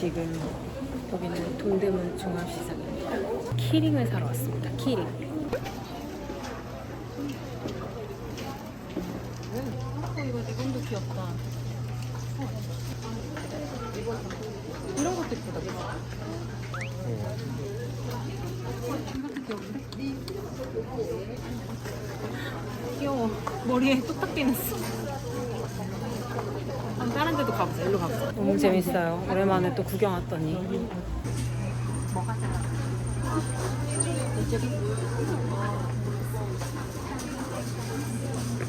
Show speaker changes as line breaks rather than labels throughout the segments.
지금 여기는 동대문 종합시장입니다. 키링을 사러 왔습니다. 키링. 어, 이거 리본도 귀엽다. 이런 것도 예쁘다. 귀여운데? 귀여워. 머리에 뚝딱 떼냈어. 가보자. 일로 가보자. 너무 재밌어요. 오랜만에 또 구경 왔더니.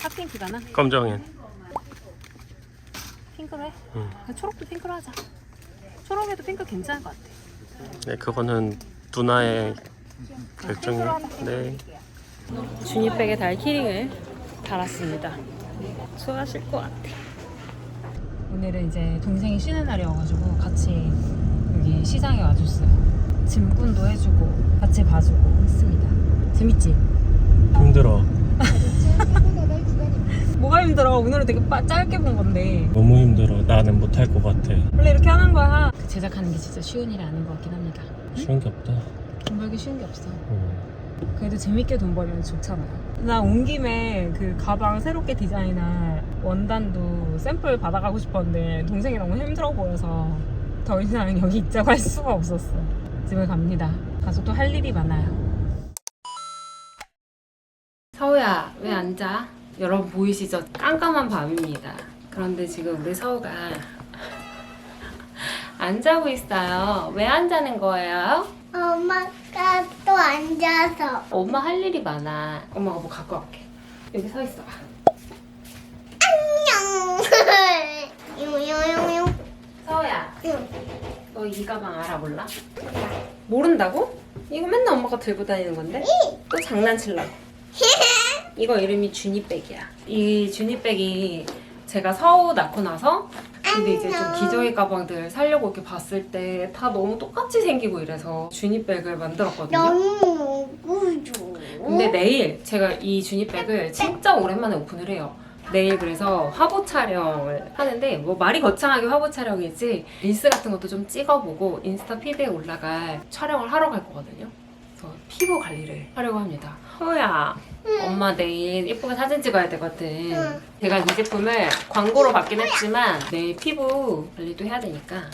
핫핑크가 나?
검정엔.
핑크로 해?
응.
아, 초록도 핑크로 하자. 초록에도 핑크 괜찮을 것 같아.
네, 그거는 누나의 결정이요. 네.
주니백에 달 키링을 달았습니다. 좋아하실 것 같아. 오늘은 이제 동생이 쉬는 날이어가지고 같이 여기 시장에 와줬어요. 짐꾼도 해주고 같이 봐주고 했습니다. 재밌지?
힘들어.
뭐가 힘들어? 오늘은 되게 빠, 짧게 본 건데
너무 힘들어. 나는 못할 것 같아.
원래 이렇게 하는 거야. 그 제작하는 게 진짜 쉬운 일이 아닌 것 같긴 합니다.
쉬운 게 없다.
돈 벌기 쉬운 게 없어.
어.
그래도 재밌게 돈 벌면 좋잖아요. 나 온 김에 그 가방 새롭게 디자인한 원단도 샘플 받아가고 싶었는데 동생이 너무 힘들어 보여서 더 이상 여기 있자고 할 수가 없었어. 집에 갑니다. 가서 또 할 일이 많아요. 서우야, 왜 앉아? 여러분 보이시죠? 깜깜한 밤입니다. 그런데 지금 우리 서우가 안 자고 있어요. 왜 안 자는 거예요?
엄마가 또 앉아서
엄마 할 일이 많아. 엄마가 뭐 갖고 갈게. 여기 서 있어 봐.
안녕. 용용용용.
서우야,
응.
너 이 가방 알아 몰라? 모른다고? 이거 맨날 엄마가 들고 다니는 건데? 또 장난치려고. 이거 이름이 주니백이야. 이 주니백이 제가 서우 낳고 나서 근데 이제 좀. 기저귀 가방들 살려고 이렇게 봤을 때 다 너무 똑같이 생기고 이래서 주니백을 만들었거든요.
너무.
근데 내일 제가 이 주니백을 진짜 오랜만에 오픈을 해요. 내일 그래서 화보 촬영을 하는데 뭐 말이 거창하게 화보 촬영이지 릴스 같은 것도 좀 찍어보고 인스타 피드에 올라갈 촬영을 하러 갈 거거든요. 그래서 피부 관리를 하려고 합니다. 호야, 엄마 내일 예쁘게 사진 찍어야 되거든.
응.
제가 이 제품을 광고로 받긴 했지만 내일 피부 관리도 해야 되니까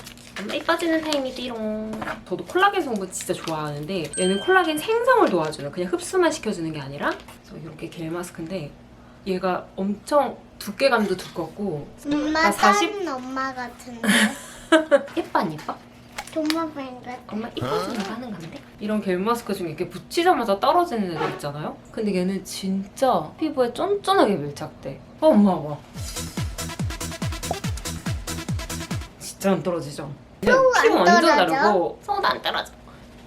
엄마 이뻐지는 타임이 띠롱. 저도 콜라겐 성분 진짜 좋아하는데 얘는 콜라겐 생성을 도와주는 그냥 흡수만 시켜주는 게 아니라 그래서 이렇게 겔 마스크인데 얘가 엄청 두께감도 두껍고
엄마
나 40
다른 엄마 같은데.
예뻐 안 예뻐?
도마뱀 같아.
엄마 이뻐지려고 하는 건데? 이런 겔 마스크 중에 이렇게 붙이자마자 떨어지는 애들 있잖아요? 근데 얘는 진짜 피부에 쫀쫀하게 밀착돼. 어, 엄마 봐. 진짜 안 떨어지죠? 피부 완전
떨어져?
다르고 손도 안 떨어져.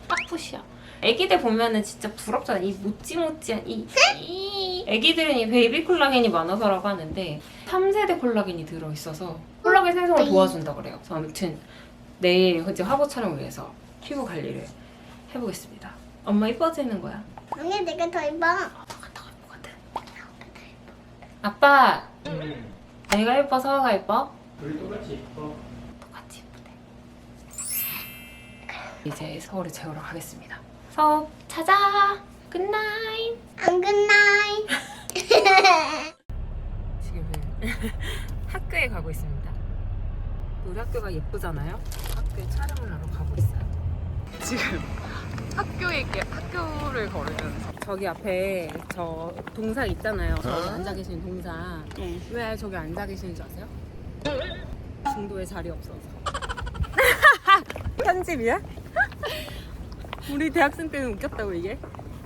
딱 푸시야. 애기들 보면은 진짜 부럽잖아. 이 모찌모찌한 이, 이. 애기들은 이 베이비 콜라겐이 많아서라고 하는데 3세대 콜라겐이 들어있어서 콜라겐 생성을 도와준다 그래요. 그래서 아무튼 내일 이제 화보 촬영을 위해서 피부 관리를 해보겠습니다. 엄마 이뻐지는 거야.
언니 내가 더 입어.
너가 더 예쁘거든. 아빠, 내가 예뻐, 서아가 예뻐?
우리 똑같이 입어.
똑같이 예쁘대. 이제 서울에 재우러 가겠습니다. 서우, 찾아. 굿나잇.
안 굿나잇.
지금은 학교에 가고 있습니다. 우리 학교가 예쁘잖아요. 학교에 촬영을 하러 가고 있어요. 지금 학교에 있게 학교를 걸으면서 저기 앞에 저 동상 있잖아요. 저기 앉아 계시는 동상. 왜 저기 앉아 계시는 줄 아세요? 중도에 자리 없어서. 편집이야? 우리 대학생 때는 웃겼다고 이게?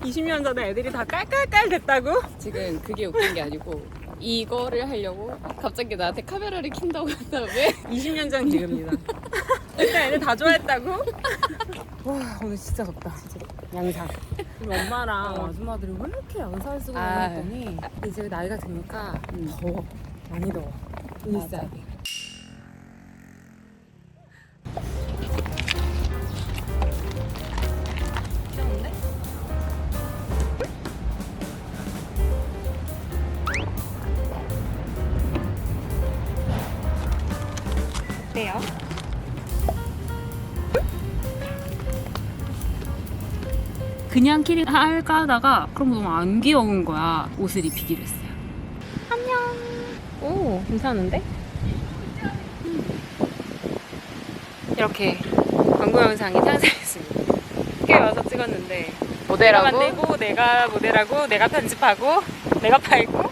20년 전에 애들이 다 깔깔깔 됐다고?
지금 그게 웃긴 게 아니고 이거를 하려고 갑자기 나한테 카메라를 킨다고 한 다음에
20년 전 지금입니다. 일단 애들 다 좋아했다고? 와 오늘 진짜 덥다. 양상. 우리 엄마랑 아줌마들이 왜 이렇게 양살 쓰고
아.
다녔더니 이제 나이가 드니까
음.
더워. 많이 더워. 옷
맞아.
어때요? 그냥 키링 할까 하다가 그럼 너무 안 귀여운 거야. 옷을 입히기로 했어요. 안녕. 오 괜찮은데? 이렇게 광고 영상이 탄생했습니다. 꽤 와서 찍었는데.
모델하고?
내가 만들고 내가 모델하고 내가 편집하고 내가 팔고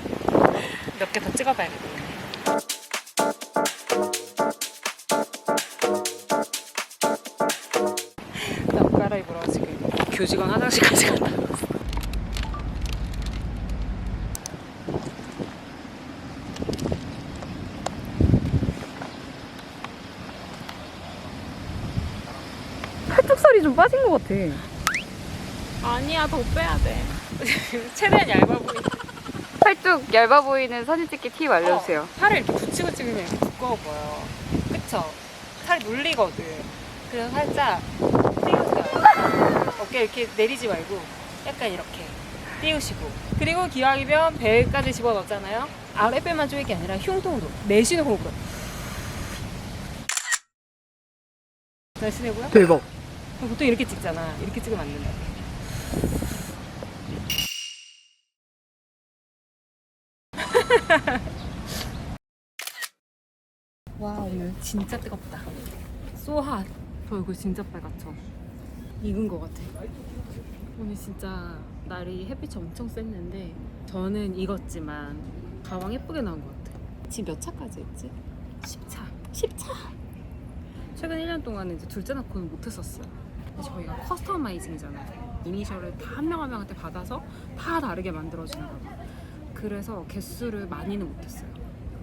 몇 개 더 찍어봐야겠다. 교직원 화장실까지 갔다 왔어. 팔뚝살이 좀 빠진 것 같아.
아니야 더 빼야 돼.
최대한 얇아 보이.
팔뚝 얇아 보이는 사진 찍기 팁 알려주세요.
어, 팔을 이렇게 붙이고 찍으면 이렇게 두꺼워 보여. 그쵸? 살이 눌리거든. 그래서 살짝 띄우세요. 어깨 이렇게 내리지 말고 약간 이렇게 띄우시고. 그리고 기왕이면 배까지 집어넣잖아요. 아랫배만 조이게 아니라 흉통으로 내쉬는 호흡으로. 날씬해고요?
대박.
보통 이렇게 찍잖아. 이렇게 찍으면 안 된다. 와 오늘 진짜 뜨겁다. 쏘핫. 저 얼굴 진짜 빨갛죠? 익은 것 같아. 오늘 진짜 날이 햇빛이 엄청 셌는데 저는 익었지만 가방 예쁘게 나온 것 같아. 지금 몇 차까지 했지? 10차. 10차. 최근 1년 동안 이제 둘째 낳고는 못했었어요. 저희가 커스터마이징이잖아요. 이니셜을 다 한 명 한 명한테 받아서 다 다르게 만들어주는 거예요. 그래서 개수를 많이는 못했어요.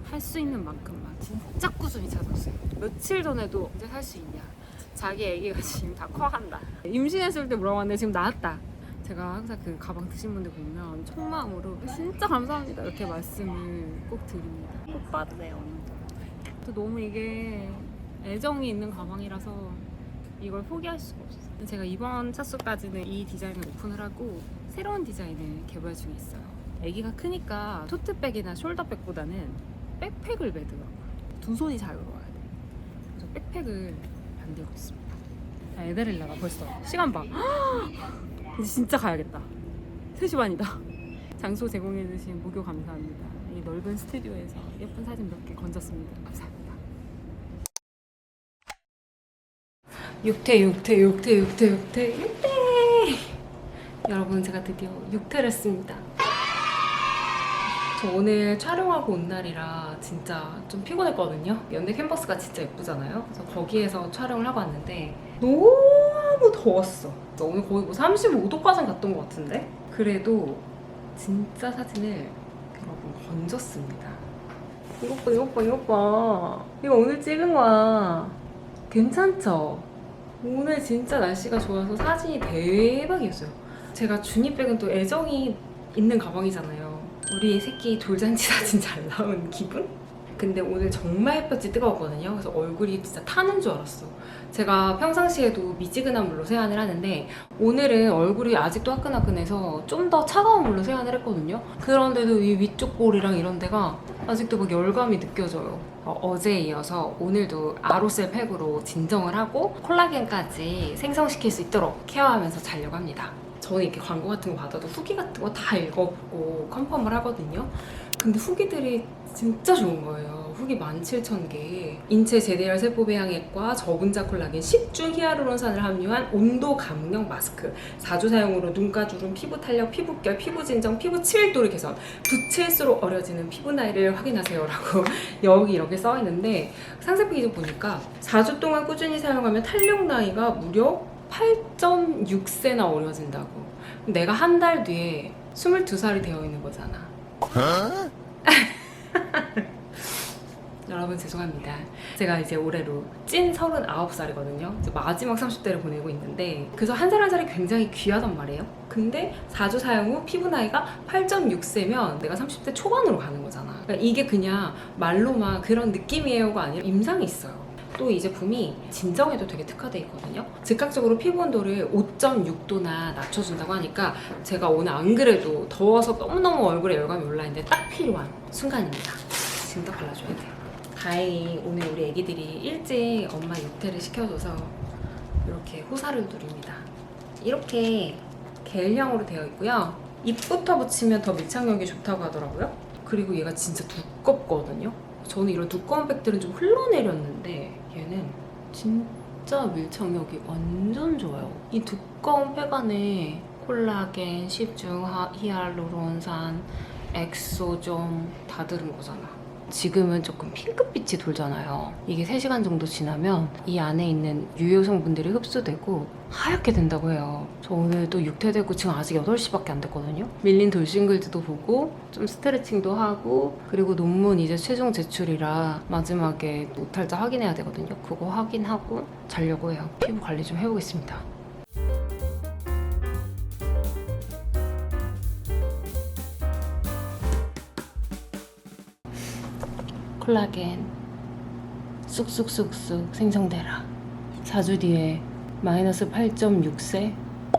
할 수 있는 만큼만 진짜 꾸준히 찾았어요. 며칠 전에도 언제 살 수 있냐. 자기 애기가 지금 다 커간다. 임신했을 때 물어봤는데 지금 나았다. 제가 항상 그 가방 드신 분들 보면 첫 마음으로 진짜 감사합니다 이렇게 말씀을 꼭 드립니다. 꼭 받으세요. 또 너무 이게 애정이 있는 가방이라서 이걸 포기할 수가 없어요. 제가 이번 차수까지는 이 디자인을 오픈을 하고 새로운 디자인을 개발 중에 있어요. 아기가 크니까 토트백이나 숄더백보다는 백팩을 매더라고요. 두 손이 자유로워야 돼. 그래서 백팩을 만들고 있습니다. 아, 에데렐라가 벌써 시간 봐. 이제 진짜 가야겠다. 3시 반이다. 장소 제공해주신 무교 감사합니다. 이 넓은 스튜디오에서 예쁜 사진 몇 개 건졌습니다. 감사합니다. 6태 6태 6태 6태 6태 6태 여러분 제가 드디어 6태를 했습니다 저 오늘 촬영하고 온 날이라 진짜 좀 피곤했거든요. 연대 캠퍼스가 진짜 예쁘잖아요. 그래서 거기에서 촬영을 하고 왔는데 너무 더웠어. 오늘 거의 뭐 35도까지 갔던 것 같은데? 그래도 진짜 사진을 여러분 건졌습니다. 이것 봐 이것 봐 이것 봐. 이거 오늘 찍은 거야. 괜찮죠? 오늘 진짜 날씨가 좋아서 사진이 대박이었어요. 제가 주니백은 또 애정이 있는 가방이잖아요. 우리 새끼 돌잔치 사진 잘 나온 기분? 근데 오늘 정말 햇볕이 뜨거웠거든요. 그래서 얼굴이 진짜 타는 줄 알았어. 제가 평상시에도 미지근한 물로 세안을 하는데 오늘은 얼굴이 아직도 화끈화끈해서 좀 더 차가운 물로 세안을 했거든요. 그런데도 이 위쪽 볼이랑 이런 데가 아직도 막 열감이 느껴져요. 어, 제에 이어서 오늘도 아로셀 팩으로 진정을 하고 콜라겐까지 생성시킬 수 있도록 케어하면서 자려고 합니다. 저는 이렇게 광고 같은 거 받아도 후기 같은 거 다 읽어보고 컨펌을 하거든요. 근데 후기들이 진짜 좋은 거예요. 후기 17,000개. 인체 제대열 세포 배양액과 저분자 콜라겐 10중 히아루론산을 함유한 온도 감량 마스크. 4주 사용으로 눈가 주름, 피부 탄력, 피부결, 피부 진정, 피부 치밀도를 개선. 부채일수록 어려지는 피부 나이를 확인하세요라고 여기 이렇게 써 있는데 상세 페이지 보니까 4주 동안 꾸준히 사용하면 탄력 나이가 무려 8.6세나 어려진다고. 내가 한 달 뒤에 22살이 되어 있는 거잖아. 여러분 죄송합니다. 제가 이제 올해로 찐 39살이거든요. 이제 마지막 30대를 보내고 있는데 그래서 한 살 한 살이 굉장히 귀하단 말이에요. 근데 4주 사용 후 피부 나이가 8.6세면 내가 30대 초반으로 가는 거잖아. 그러니까 이게 그냥 말로만 그런 느낌이에요가 아니라 임상이 있어요. 또 이 제품이 진정에도 되게 특화돼 있거든요. 즉각적으로 피부 온도를 5.6도나 낮춰준다고 하니까 제가 오늘 안 그래도 더워서 너무너무 얼굴에 열감이 올라있는데 딱 필요한 순간입니다. 지금 딱 발라줘야 돼요. 다행히 오늘 우리 애기들이 일찍 엄마 육퇴를 시켜줘서 이렇게 호사를 누립니다. 이렇게 겔향으로 되어 있고요. 입부터 붙이면 더 밀착력이 좋다고 하더라고요. 그리고 얘가 진짜 두껍거든요. 저는 이런 두꺼운 백들은 좀 흘러내렸는데 얘는 진짜 밀착력이 완전 좋아요. 이 두꺼운 팩 안에 콜라겐, 10중 히알루론산, 엑소좀 다 들은 거잖아. 지금은 조금 핑크빛이 돌잖아요. 이게 3시간 정도 지나면 이 안에 있는 유효 성분들이 흡수되고 하얗게 된다고 해요. 저 오늘 또 육퇴되고 지금 아직 8시밖에 안 됐거든요. 밀린 돌싱글즈도 보고 좀 스트레칭도 하고 그리고 논문 이제 최종 제출이라 마지막에 오탈자 확인해야 되거든요. 그거 확인하고 자려고 해요. 피부 관리 좀 해보겠습니다. 콜라겐 쑥쑥쑥쑥 생성되라. 4주 뒤에 마이너스 8.6세?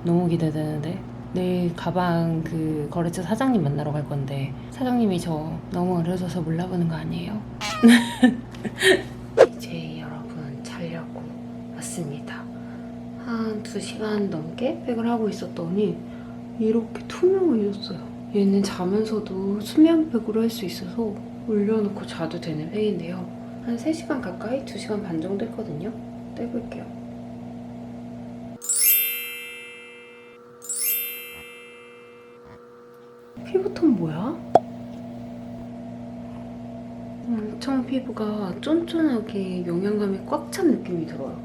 너무 기대되는데? 내일 가방 그 거래처 사장님 만나러 갈 건데 사장님이 저 너무 어려져서 몰라보는 거 아니에요? 이제 여러분 자려고 왔습니다. 한 2시간 넘게 팩을 하고 있었더니 이렇게 투명해졌어요. 얘는 자면서도 수면팩으로 할 수 있어서 올려놓고 자도 되는 팩인데요. 한 3시간 가까이? 2시간 반 정도 했거든요. 떼볼게요. 피부톤 뭐야? 엄청 피부가 쫀쫀하게 영양감이 꽉 찬 느낌이 들어요.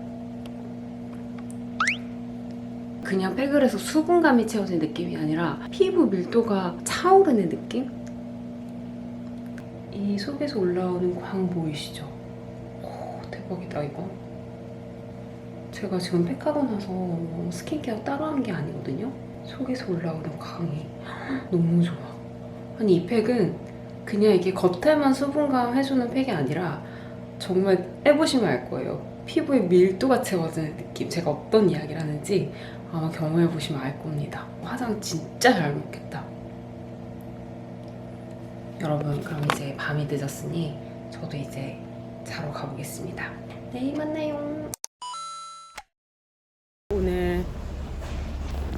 그냥 팩을 해서 수분감이 채워진 느낌이 아니라 피부 밀도가 차오르는 느낌? 이 속에서 올라오는 광 보이시죠? 오, 대박이다 이거. 제가 지금 팩하고 나서 스킨케어 따로 하는 게 아니거든요. 속에서 올라오는 광이 너무 좋아. 아니 이 팩은 그냥 이게 겉에만 수분감 해주는 팩이 아니라 정말 해보시면 알 거예요. 피부의 밀도가 채워지는 느낌. 제가 어떤 이야기를 하는지 아마 경험해보시면 알 겁니다. 화장 진짜 잘 먹겠다. 여러분 그럼 이제 밤이 늦었으니 저도 이제 자러 가보겠습니다. 내일 만나요. 오늘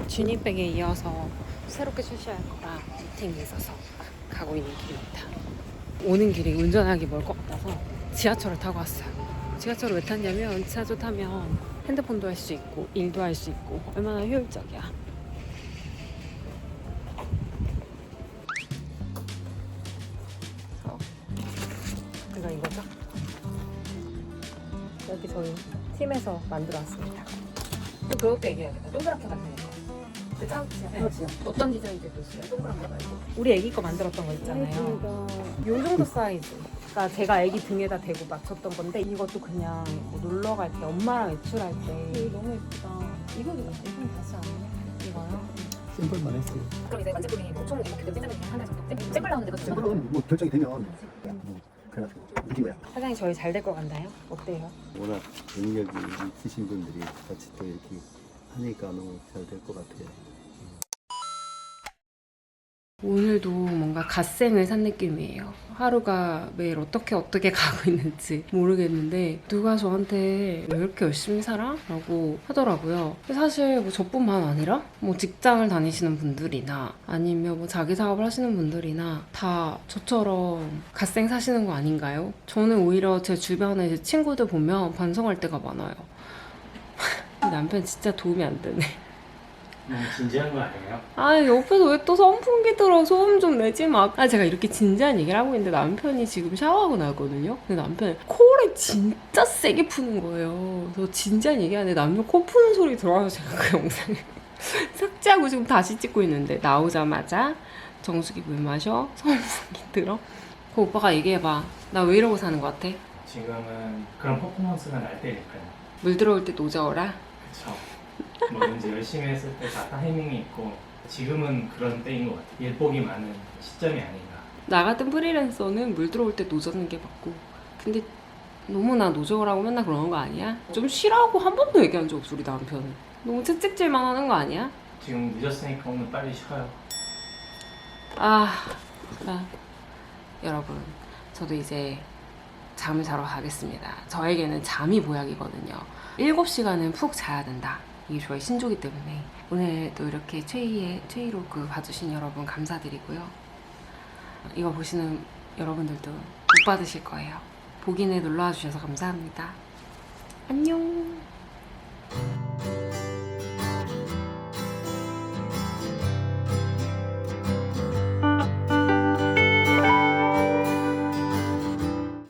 주니백에 이어서 새롭게 출시할 거라 미팅이 있어서 가고 있는 길입니다. 오는 길이 운전하기 멀 것 같아서 지하철을 타고 왔어요. 지하철을 왜 탔냐면 지하철 타면 핸드폰도 할 수 있고 일도 할 수 있고 얼마나 효율적이야. 거 이거죠? 여기 저희 팀에서 만들어 왔습니다. 또 그것도 얘기해야겠다. 동그랗게 만드는 거. 그렇지. 어떤 디자인도 있어요? 동그란 거 말고. 우리 애기 거 만들었던 거 있잖아요. 요 정도 사이즈. 그러니까 제가 애기 등에다 대고 맞췄던 건데 이것도 그냥 뭐 놀러 갈 때 엄마랑 외출할 때 너무 예쁘다. 이거 이거 이건 다시 안 해. 이거요?
샘플만 했어요.
그럼 이제 완제품이 보통 이렇게 샘플 한달 정도. 샘플 나오는데 그것도
샘플은 뭐 결정이 되면 뭐 그래가지고 느낀 거야.
사장님 저희 잘 될 것 같나요? 어때요?
워낙 능력이 있으신 분들이 같이 또 이렇게 하니까 너무 잘 될 것 같아요.
오늘도 뭔가 갓생을 산 느낌이에요. 하루가 매일 어떻게 어떻게 가고 있는지 모르겠는데 누가 저한테 왜 이렇게 열심히 살아? 라고 하더라고요. 사실 뭐 저뿐만 아니라 뭐 직장을 다니시는 분들이나 아니면 뭐 자기 사업을 하시는 분들이나 다 저처럼 갓생 사시는 거 아닌가요? 저는 오히려 제 주변에 제 친구들 보면 반성할 때가 많아요. 남편 진짜 도움이 안 되네.
너무 진지한 거 아니에요?
아 옆에서 왜 또 선풍기 들어 소음 좀 내지 마. 아 제가 이렇게 진지한 얘기를 하고 있는데 남편이 지금 샤워하고 나거든요. 근데 남편이 코를 진짜 세게 푸는 거예요. 그래서 진지한 얘기하는데 남편 코 푸는 소리 들어와서 제가 그 영상을 삭제하고 지금 다시 찍고 있는데 나오자마자 정수기 물 마셔 선풍기 들어. 그 오빠가 얘기해봐. 나 왜 이러고 사는 것 같아?
지금은 그런 퍼포먼스가 날 때니까요.
물 들어올 때 노져오라.
그쵸. 뭐든지 열심히 했을 때 다 타이밍이 있고 지금은 그런 때인 것 같아요. 일복이 많은 시점이 아닌가.
나 같은 프리랜서는 물 들어올 때 노젓는 게 맞고 근데 너무 나 노적으라고 맨날 그러는 거 아니야? 좀 쉬라고 한 번도 얘기한 적 없어 우리 남편은 너무 채찍질만 하는 거 아니야?
지금 늦었으니까 오늘 빨리 쉬어요.
아, 나 여러분 저도 이제 잠을 자러 가겠습니다 저에게는 잠이 보약이거든요 7시간은 푹 자야 된다 이게 저의 신조기 때문에 오늘도 이렇게 최희의 최희로그 봐주신 여러분 감사드리고요. 이거 보시는 여러분들도 못 받으실 거예요. 보기에 놀러와 주셔서 감사합니다. 안녕.